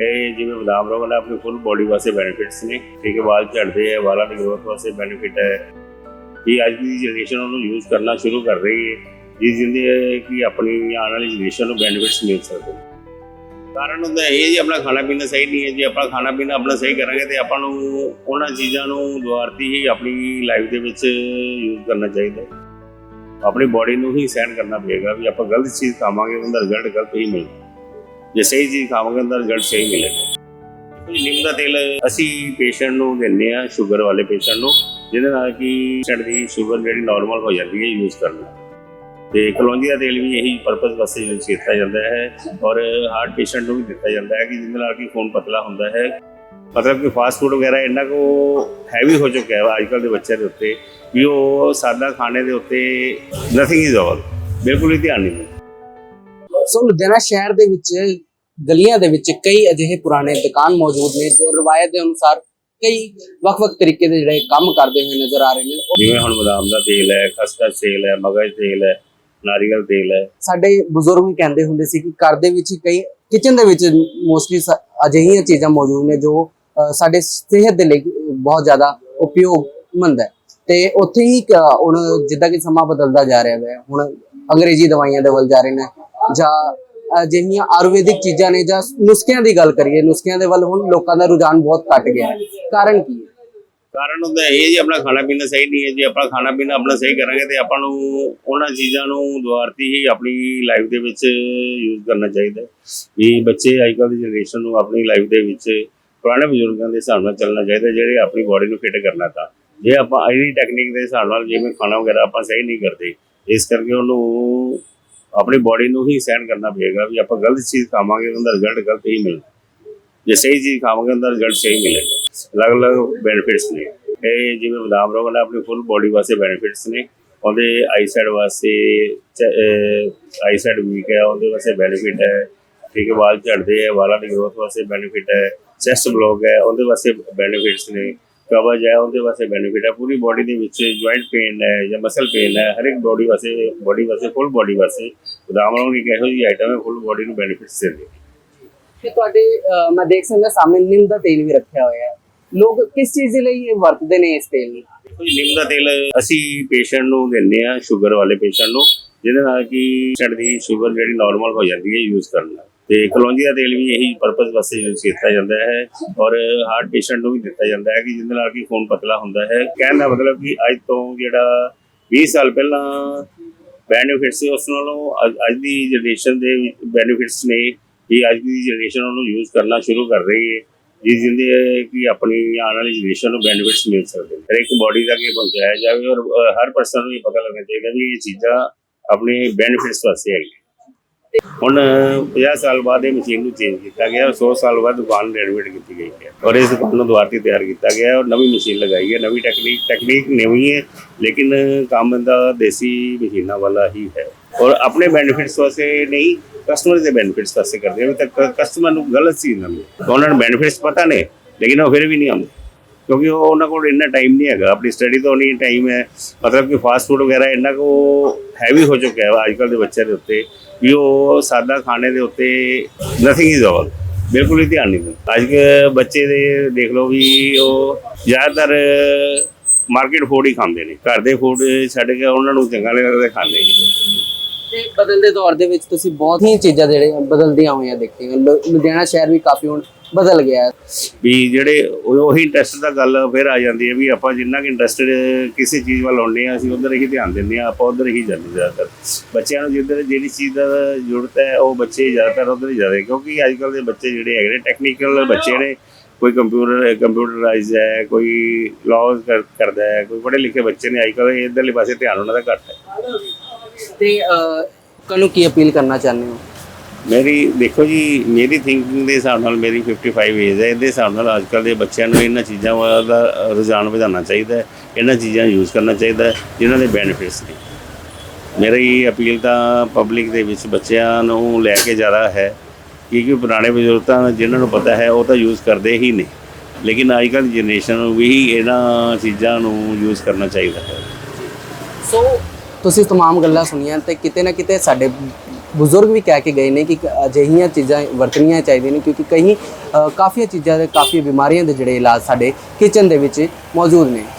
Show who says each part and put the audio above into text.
Speaker 1: ਇਹ ਜਿਵੇਂ ਬਦਾਮ ਰੋਗ ਨਾਲ ਆਪਣੀ ਫੁੱਲ ਬੋਡੀ ਵਾਸਤੇ ਬੈਨੀਫਿਟਸ ਨੇ। ਠੀਕ ਹੈ, ਵਾਲ ਝੜਦੇ ਹੈ ਵਾਲਾਂ ਦੀ ਗਰੋਥ ਵਾਸਤੇ ਬੈਨੀਫਿਟ ਹੈ। ਇਹ ਅੱਜ ਦੀ ਜਨਰੇਸ਼ਨ ਉਹਨੂੰ ਯੂਜ਼ ਕਰਨਾ ਸ਼ੁਰੂ ਕਰ ਰਹੀ ਹੈ। ਜਿਸ ਜਿੰਦੇ ਕਿ ਆਪਣੀ ਆਉਣ ਵਾਲੀ ਜਨਰੇਸ਼ਨ ਨੂੰ ਬੈਨੀਫਿਟਸ ਮਿਲ ਸਕਦੇ ਕਾਰਨ ਹੁੰਦਾ ਇਹ ਜੀ ਆਪਣਾ ਖਾਣਾ ਪੀਣਾ ਸਹੀ ਨਹੀਂ ਹੈ। ਜੇ ਆਪਾਂ ਖਾਣਾ ਪੀਣਾ ਆਪਣਾ ਸਹੀ ਕਰਾਂਗੇ ਤੇ ਆਪਾਂ ਨੂੰ ਉਹਨਾਂ ਚੀਜ਼ਾਂ ਨੂੰ ਦੁਆਰਤੀ ਹੀ ਆਪਣੀ ਲਾਈਫ ਦੇ ਵਿੱਚ ਯੂਜ਼ ਕਰਨਾ ਚਾਹੀਦਾ ਆਪਣੀ ਬਾਡੀ ਨੂੰ ਹੀ ਸਹਿਣ ਕਰਨਾ ਪਏਗਾ ਵੀ ਆਪਾਂ ਗਲਤ ਚੀਜ਼ ਖਾਵਾਂਗੇ, ਉਹਦਾ ਰਿਜ਼ਲਟ ਗਲਤ ਹੀ ਮਿਲੇਗਾ ਜੇ ਸਹੀ ਚੀਜ਼ ਖਾਵਾਂਗੇ ਉਹਦਾ ਰਿਜ਼ਲਟ ਸਹੀ ਮਿਲੇਗਾ। ਨਿੰਮ ਦਾ ਤੇਲ ਅਸੀਂ ਪੇਸ਼ੈਂਟ ਨੂੰ ਦਿੰਦੇ ਆ ਸ਼ੂਗਰ ਵਾਲੇ ਪੇਸ਼ੈਂਟ ਨੂੰ, ਜਿਹਦੇ ਨਾਲ ਕਿ ਪੇਸ਼ੈਂਟ ਦੀ ਸ਼ੂਗਰ ਜਿਹੜੀ ਨਾਰਮਲ ਹੋ ਜਾਂਦੀ ਹੈ ਯੂਜ਼ ਕਰਨਾ ਤੇ ਕਲੌਂਜੀ ਦਾ ਤੇਲ ਵੀ ਇਹੀ ਪਰਪਸ ਵਾਸਤੇ ਯੂਜ਼ ਕੀਤਾ ਜਾਂਦਾ ਹੈ ਔਰ ਹਾਰਟ ਪੇਸ਼ੈਂਟ ਨੂੰ ਵੀ ਦਿੱਤਾ ਜਾਂਦਾ ਹੈ ਕਿ ਜਿਹਦੇ ਨਾਲ ਕਿ ਖੂਨ ਪਤਲਾ ਹੁੰਦਾ ਹੈ। ਮਤਲਬ ਕਿ ਫਾਸਟ ਫੂਡ ਵਗੈਰਾ ਇੰਨਾ ਕੋ ਹੈਵੀ ਹੋ ਚੁੱਕਿਆ ਹੈ ਅੱਜ ਕੱਲ੍ਹ ਦੇ ਬੱਚਿਆਂ ਦੇ ਉੱਤੇ ਵੀ ਉਹ ਸਾਦਾ ਖਾਣੇ ਦੇ ਉੱਤੇ ਨਥਿੰਗ ਇਜ਼ ਆਲ ਬਿਲਕੁਲ ਹੀ ਧਿਆਨ ਨਹੀਂ ਦਿੰਦੇ।
Speaker 2: ਸੋ ਲੁਧਿਆਣਾ ਸ਼ਹਿਰ ਦੇ ਵਿੱਚ ਗਲੀਆਂ ਦੇ ਵਿੱਚ ਕਈ ਅਜਿਹੇ ਪੁਰਾਣੇ ਦੁਕਾਨ ਮੌਜੂਦ ਨੇ ਜੋ ਰਵਾਇਤ ਦੇ ਅਨੁਸਾਰ ਕਈ ਵੱਖ-ਵੱਖ ਤਰੀਕੇ ਦੇ ਜਿਹੜੇ ਕੰਮ ਕਰਦੇ ਹੋਏ ਨਜ਼ਰ ਆ ਰਹੇ ਨੇ।
Speaker 1: ਜਿਵੇਂ ਹੁਣ ਬਦਾਮ ਦਾ ਤੇਲ ਹੈ ਖਸਖਸ ਤੇਲ ਹੈ ਮਗਜ਼ ਤੇਲ ਹੈ ਨਾਰੀਅਲ ਤੇਲ ਹੈ।
Speaker 2: ਸਾਡੇ ਬਜ਼ੁਰਗ ਵੀ ਕਹਿੰਦੇ ਹੁੰਦੇ ਸੀ ਕਿ ਘਰ ਦੇ ਵਿੱਚ ਹੀ ਕਈ ਕਿਚਨ ਦੇ ਵਿੱਚ ਮੋਸਟਲੀ ਅਜਿਹੀਆਂ ਚੀਜ਼ਾਂ ਮੌਜੂਦ ਨੇ ਜੋ ਸਾਡੇ ਸਿਹਤ ਦੇ ਲਈ ਬਹੁਤ ਜ਼ਿਆਦਾ ਉਪਯੋਗਮੰਦ ਹੈ। ਤੇ ਉੱਥੇ ਹੀ ਹੁਣ ਜਿੱਦਾਂ ਕਿ ਸਮਾਂ ਬਦਲਦਾ ਜਾ ਰਿਹਾ ਹੈ ਹੁਣ ਅੰਗਰੇਜ਼ੀ ਦਵਾਈਆਂ ਦੇ ਵੱਲ ਜਾ ਰਹੇ ਨੇ ਜਾਂ ਅਜਿਹੀਆਂ ਆਯੁਰਵੈਦਿਕ ਚੀਜ਼ਾਂ ਨੇ ਜਾਂ ਨੁਸਖਿਆਂ ਦੀ ਗੱਲ ਕਰੀਏ, ਨੁਸਖਿਆਂ ਦੇ ਵੱਲ ਹੁਣ ਲੋਕਾਂ ਦਾ ਰੁਝਾਨ ਬਹੁਤ ਘਟ ਗਿਆ ਕਾਰਨ ਕੀ ਹੈ?
Speaker 1: ਕਾਰਨ ਹੁੰਦਾ ਇਹ ਜੀ, ਆਪਣਾ ਖਾਣਾ ਪੀਣਾ ਸਹੀ ਨਹੀਂ ਹੈ ਜੇ, ਆਪਾਂ ਖਾਣਾ ਪੀਣਾ ਆਪਣਾ ਸਹੀ ਕਰਾਂਗੇ ਤੇ ਆਪਾਂ ਨੂੰ ਉਹਨਾਂ ਚੀਜ਼ਾਂ ਨੂੰ ਦੁਆਰਤੀ ਹੀ ਆਪਣੀ ਲਾਈਫ ਦੇ ਵਿੱਚ ਯੂਜ਼ ਕਰਨਾ ਚਾਹੀਦਾ ਵੀ ਬੱਚੇ ਅੱਜ ਕੱਲ੍ਹ ਦੀ ਜਨਰੇਸ਼ਨ ਨੂੰ ਆਪਣੀ ਲਾਈਫ ਦੇ ਵਿੱਚ ਪੁਰਾਣੇ ਬਜ਼ੁਰਗਾਂ ਦੇ ਹਿਸਾਬ ਨਾਲ ਚੱਲਣਾ ਚਾਹੀਦਾ ਜਿਹੜੇ ਆਪਣੀ ਬਾਡੀ ਨੂੰ ਫਿੱਟ ਕਰਨਾ ਤਾਂ। ਜੇ ਆਪਾਂ ਅਜਿਹੀ ਟੈਕਨੀਕ ਦੇ ਹਿਸਾਬ ਨਾਲ ਜਿਵੇਂ ਖਾਣਾ ਵਗੈਰਾ ਆਪਾਂ ਸਹੀ ਨਹੀਂ ਕਰਦੇ, ਇਸ ਕਰਕੇ ਉਹਨੂੰ ਆਪਣੀ ਬਾਡੀ ਨੂੰ ਹੀ ਸਹਿਣ ਕਰਨਾ ਪਏਗਾ ਵੀ ਆਪਾਂ ਗਲਤ ਚੀਜ਼ ਖਾਵਾਂਗੇ ਉਹਦਾ ਰਿਜ਼ਲਟ ਗਲਤ ਹੀ ਮਿਲਦਾ ਜੇ ਸਹੀ ਚੀਜ਼ ਖਾਵਾਂਗੇ ਉਹਦਾ ਰਿਜ਼ਲਟ ਸਹੀ ਮਿਲੇਗਾ। ਅਲੱਗ-ਅਲੱਗ ਬੈਨੀਫਿਟਸ ਨੇ। ਇਹ ਜਿਵੇਂ ਬਦਾਮ ਰੋਗ ਨਾਲ ਆਪਣੀ ਫੁੱਲ ਬਾਡੀ ਵਾਸਤੇ ਬੈਨੀਫਿਟਸ ਨੇ। ਉਹਦੇ ਆਈਸਾਈਡ ਵਾਸਤੇ ਆਈ ਸਾਈਡ ਵੀਕ ਹੈ, ਉਹਦੇ ਵਾਸਤੇ ਬੈਨੀਫਿਟ ਹੈ। ਠੀਕ ਹੈ, ਵਾਲ ਝੜਦੇ ਹੈ, ਵਾਲਾਂ ਦੀ ਗਰੋਥ ਵਾਸਤੇ ਬੈਨੀਫਿਟ ਹੈ। ਚੈਸਟ ਬਲੌਕ ਹੈ, ਉਹਦੇ ਵਾਸਤੇ ਬੈਨੀਫਿਟਸ ਨੇ। ਕਵਜ ਹੈ ਉਹਦੇ ਵਾਸਤੇ ਬੈਨੀਫਿਟ ਹੈ। ਪੂਰੀ ਬਾਡੀ ਦੇ ਵਿੱਚ ਜੁਆਇੰਟ ਪੇਨ ਹੈ ਜਾਂ ਮਸਲ ਪੇਨ ਹੈ ਹਰ ਇੱਕ ਬਾਡੀ ਵਾਸਤੇ ਬਾਡੀ ਵਾਸਤੇ ਫੁੱਲ ਬਾਡੀ ਵਾਸਤੇ ਬਦਾਮ ਰੋਗ ਇੱਕ ਇਹੋ ਜਿਹੀ ਆਈਟਮ ਹੈ ਫੁੱਲ ਬਾਡੀ ਨੂੰ ਬੈਨੀਫਿਟਸ ਦਿੰਦੀ ਹੈ।
Speaker 2: ਕਿ ਤੁਹਾਡੇ ਮੈਂ ਦੇਖ ਸਕਦਾ ਸਾਹਮਣੇ ਨਿੰਮ ਦਾ ਤੇਲ ਵੀ ਰੱਖਿਆ ਹੋਇਆ ਹੈ। ਲੋਕ ਕਿਸ ਚੀਜ਼ ਦੇ ਲਈ ਇਹ ਵਰਤਦੇ ਨੇ ਇਸ ਤੇਲ ਨੂੰ?
Speaker 1: ਦੇਖੋ ਜੀ ਨਿੰਮ ਦਾ ਤੇਲ ਅਸੀਂ ਪੇਸ਼ੈਂਟ ਨੂੰ ਦਿੰਦੇ ਆ ਸ਼ੂਗਰ ਵਾਲੇ ਪੇਸ਼ੈਂਟ ਨੂੰ ਜਿਹਦੇ ਨਾਲ ਕਿ ਪੇਸ਼ੈਂਟ ਦੀ ਸ਼ੂਗਰ ਜਿਹੜੀ ਨਾਰਮਲ ਹੋ ਜਾਂਦੀ ਹੈ ਯੂਜ਼ ਕਰਨਾ ਤੇ ਕਲੌਂਜੀ ਦਾ ਤੇਲ ਵੀ ਇਹੀ ਪਰਪਸ ਵਾਸਤੇ ਯੂਜ਼ ਕੀਤਾ ਜਾਂਦਾ ਹੈ ਔਰ ਹਾਰਟ ਪੇਸ਼ੈਂਟ ਨੂੰ ਵੀ ਦਿੱਤਾ ਜਾਂਦਾ ਹੈ ਕਿ ਜਿਹਦੇ ਨਾਲ ਕਿ ਖੂਨ ਪਤਲਾ ਹੁੰਦਾ ਹੈ। ਕਹਿਣ ਦਾ ਮਤਲਬ ਕਿ ਅੱਜ ਤੋਂ ਜਿਹੜਾ 20 ਸਾਲ ਪਹਿਲਾਂ ਬੈਨੀਫਿਟਸ ਸੀ, ਉਸ ਨਾਲੋਂ ਅੱਜ- ਅੱਜ ਦੀ ਜਨਰੇਸ਼ਨ ਦੇ ਬੈਨੀਫਿਟਸ ਨੇ ਵੀ ਅੱਜ ਦੀ ਜਨਰੇਸ਼ਨ ਉਹਨੂੰ ਯੂਜ਼ ਕਰਨਾ ਸ਼ੁਰੂ ਕਰ ਰਹੀ ਹੈ ਜਿਸ ਜਿੰਦੇ ਕਿ ਆਪਣੀ ਆਉਣ ਵਾਲੀ ਜਨਰੇਸ਼ਨ ਨੂੰ ਬੈਨੀਫਿਟਸ ਮਿਲ ਸਕਦੇ ਨੇ। ਹਰ ਇੱਕ ਬਾਡੀ ਤੱਕ ਇਹ ਪਹੁੰਚਾਇਆ ਜਾਵੇ ਔਰ ਹਰ ਪਰਸਨ ਨੂੰ ਇਹ ਪਤਾ ਲੱਗਣਾ ਚਾਹੀਦਾ ਵੀ ਇਹ ਚੀਜ਼ਾਂ ਆਪਣੇ ਬੈਨੀਫਿਟਸ ਵਾਸਤੇ ਹੈਗੀਆਂ। ਹੁਣ 50 ਸਾਲ ਬਾਅਦ ਇਹ ਮਸ਼ੀਨ ਨੂੰ ਚੇਂਜ ਕੀਤਾ ਗਿਆ ਔਰ 100 ਸਾਲ ਬਾਅਦ ਦੁਕਾਨ ਰੈਨੋਵੇਟ ਕੀਤੀ ਗਈ ਹੈ। ਔਰ ਇਸ ਦੁਕਾਨ ਨੂੰ ਦੁਬਾਰਾ ਤੋਂ ਤਿਆਰ ਕੀਤਾ ਗਿਆ ਔਰ ਨਵੀਂ ਮਸ਼ੀਨ ਲਗਾਈ ਹੈ। ਨਵੀਂ ਟੈਕਨੀਕ ਟੈਕਨੀਕ ਨਵੀਂ ਹੈ, ਲੇਕਿਨ ਕੰਮ ਦਾ ਦੇਸੀ ਮਸ਼ੀਨਾਂ ਵਾਲਾ ਹੀ ਹੈ। ਔਰ ਆਪਣੇ ਬੈਨੀਫਿਟਸ ਵਾਸਤੇ ਨਹੀਂ ਕਸਟਮਰ ਦੇ ਬੈਨੀਫਿਟਸ ਵਾਸਤੇ ਕਰਦੇ ਹਾਂ। ਤਾਂ ਕਸਟਮਰ ਨੂੰ ਗਲਤ ਚੀਜ਼ ਨਾ ਮਿਲੇ। ਉਹਨਾਂ ਨੂੰ ਬੈਨੀਫਿਟਸ ਪਤਾ ਨੇ, ਲੇਕਿਨ ਉਹ ਫਿਰ ਵੀ ਨਹੀਂ ਆਉਂਦੇ। ਕਿਉਂਕਿ ਉਹ ਉਹਨਾਂ ਕੋਲ ਇੰਨਾ ਟਾਈਮ ਨਹੀਂ ਹੈਗਾ। ਆਪਣੀ ਸਟੱਡੀ ਤੋਂ ਨਹੀਂ ਟਾਈਮ ਹੈ। ਮਤਲਬ ਕਿ ਫਾਸਟ ਫੂਡ ਵਗੈਰਾ ਇੰਨਾ ਕੋ ਹੈਵੀ ਹੋ ਚੁੱਕਿਆ ਹੈ ਅੱਜ ਕੱਲ੍ਹ ਦੇ ਬੱਚਿਆਂ ਦੇ ਉੱਤੇ ਵੀ ਉਹ ਸਾਦਾ ਖਾਣੇ ਦੇ ਉੱਤੇ ਨਥਿੰਗ ਇਜ਼ ਆਲ ਬਿਲਕੁਲ ਹੀ ਧਿਆਨ ਨਹੀਂ ਦਿੰਦੇ। ਅੱਜ ਕੇ ਬੱਚੇ ਦੇ ਦੇਖ ਲਓ ਵੀ ਉਹ ਜ਼ਿਆਦਾਤਰ ਮਾਰਕੀਟ ਫੂਡ ਹੀ ਖਾਂਦੇ ਨੇ। ਘਰ ਦੇ ਫੂਡ ਛੱਡ ਕੇ ਉਹਨਾਂ ਨੂੰ ਚੰਗਾ ਲੱਗਦਾ ਖਾਂਦੇ ਨਹੀਂ।
Speaker 2: ਤੇ ਬਦਲਦੇ ਦੌਰ ਦੇ ਵਿੱਚ ਤੁਸੀਂ ਬਹੁਤ ਹੀ ਚੀਜ਼ਾਂ ਜਿਹੜੇ ਬਦਲਦੀਆਂ ਹੋਈਆਂ ਦੇਖੀਆਂ। ਲੁਧਿਆਣਾ ਸ਼ਹਿਰ ਵੀ ਕਾਫੀ ਹੁਣ ਬਦਲ ਗਿਆ ਹੈ।
Speaker 1: ਵੀ ਜਿਹੜੇ ਉਹੀ ਇੰਟਰਸਟ ਦਾ ਗੱਲ ਫਿਰ ਆ ਜਾਂਦੀ ਹੈ ਵੀ ਆਪਾਂ ਜਿੰਨਾ ਕਿ ਇੰਟਰਸਟਡ ਕਿਸੇ ਚੀਜ਼ ਵੱਲ ਆਉਂਦੇ ਆ ਅਸੀਂ ਉਧਰ ਹੀ ਧਿਆਨ ਦਿੰਦੇ ਆ ਆਪਾਂ ਉਧਰ ਹੀ ਜਾਂਦੇ ਜ਼ਿਆਦਾਤਰ। ਬੱਚਿਆਂ ਨੂੰ ਜਿੱਧਰ ਜਿਹੜੀ ਚੀਜ਼ ਦਾ ਜ਼ਰੂਰਤ ਹੈ, ਉਹ ਬੱਚੇ ਜ਼ਿਆਦਾਤਰ ਉਧਰ ਹੀ ਜਾਂਦੇ ਕਿਉਂਕਿ ਅੱਜ ਕੱਲ੍ਹ ਦੇ ਬੱਚੇ ਜਿਹੜੇ ਹੈਗੇ ਨੇ ਟੈਕਨੀਕਲ ਬੱਚੇ ਨੇ, ਕੋਈ ਕੰਪਿਊਟਰ ਕੰਪਿਊਟਰਾਈਜ਼ ਹੈ, ਕੋਈ ਲਾਜ਼ ਕਰਦਾ ਹੈ, ਕੋਈ ਪੜ੍ਹੇ ਲਿਖੇ ਬੱਚੇ ਨੇ ਅੱਜ ਕੱਲ੍ਹ ਇਧਰਲੇ ਪਾਸੇ ਧਿਆਨ ਉਹਨਾਂ ਦਾ ਘੱਟ ਹੈ।
Speaker 2: ਤੇ ਕਨੂੰ ਕੀ ਅਪੀਲ ਕਰਨਾ ਚਾਹੁੰਦੇ ਹੋ?
Speaker 1: ਮੇਰੀ ਦੇਖੋ ਜੀ ਮੇਰੀ ਥਿੰਕਿੰਗ ਦੇ ਹਿਸਾਬ ਨਾਲ ਮੇਰੀ 55 ਏਜ ਹੈ। ਇਹਦੇ ਹਿਸਾਬ ਨਾਲ ਅੱਜ ਕੱਲ੍ਹ ਦੇ ਬੱਚਿਆਂ ਨੂੰ ਇਹਨਾਂ ਚੀਜ਼ਾਂ ਦਾ ਰੁਝਾਨ ਵਧਾਉਣਾ ਚਾਹੀਦਾ ਹੈ। ਇਹਨਾਂ ਚੀਜ਼ਾਂ ਯੂਜ਼ ਕਰਨਾ ਚਾਹੀਦਾ ਹੈ ਜਿਨ੍ਹਾਂ ਦੇ ਬੈਨੀਫਿਟਸ ਨੇ। ਮੇਰੀ ਅਪੀਲ ਤਾਂ ਪਬਲਿਕ ਦੇ ਵਿੱਚ ਬੱਚਿਆਂ ਨੂੰ ਲੈ ਕੇ ਜ਼ਿਆਦਾ ਹੈ ਕਿਉਂਕਿ ਪੁਰਾਣੇ ਬਜ਼ੁਰਗਾਂ ਜਿਨ੍ਹਾਂ ਨੂੰ ਪਤਾ ਹੈ ਉਹ ਤਾਂ ਯੂਜ਼ ਕਰਦੇ ਹੀ ਨੇ। ਲੇਕਿਨ ਅੱਜ ਕੱਲ੍ਹ ਦੀ ਜਨਰੇਸ਼ਨ ਨੂੰ ਵੀ ਇਹਨਾਂ ਚੀਜ਼ਾਂ ਨੂੰ ਯੂਜ਼ ਕਰਨਾ ਚਾਹੀਦਾ ਹੈ।
Speaker 2: ਸੋ ਤੁਸੀਂ तमाम ਗੱਲਾਂ ਸੁਣੀਆਂ ਤੇ ਕਿਤੇ ਨਾ ਕਿਤੇ ਸਾਡੇ ਬਜ਼ੁਰਗ ਵੀ ਕਹਿ ਕੇ ਗਏ ਨੇ ਕਿ ਅਜਿਹੀਆਂ ਚੀਜ਼ਾਂ ਵਰਤਣੀਆਂ ਚਾਹੀਦੀਆਂ ਨੇ ਕਿਉਂਕਿ ਕਈ ਅ, ਕਾਫੀ ਚੀਜ਼ਾਂ ਦੇ ਕਾਫੀ ਬਿਮਾਰੀਆਂ ਦੇ ਜਿਹੜੇ ਇਲਾਜ ਸਾਡੇ ਕਿਚਨ ਦੇ ਵਿੱਚ ਮੌਜੂਦ ਨੇ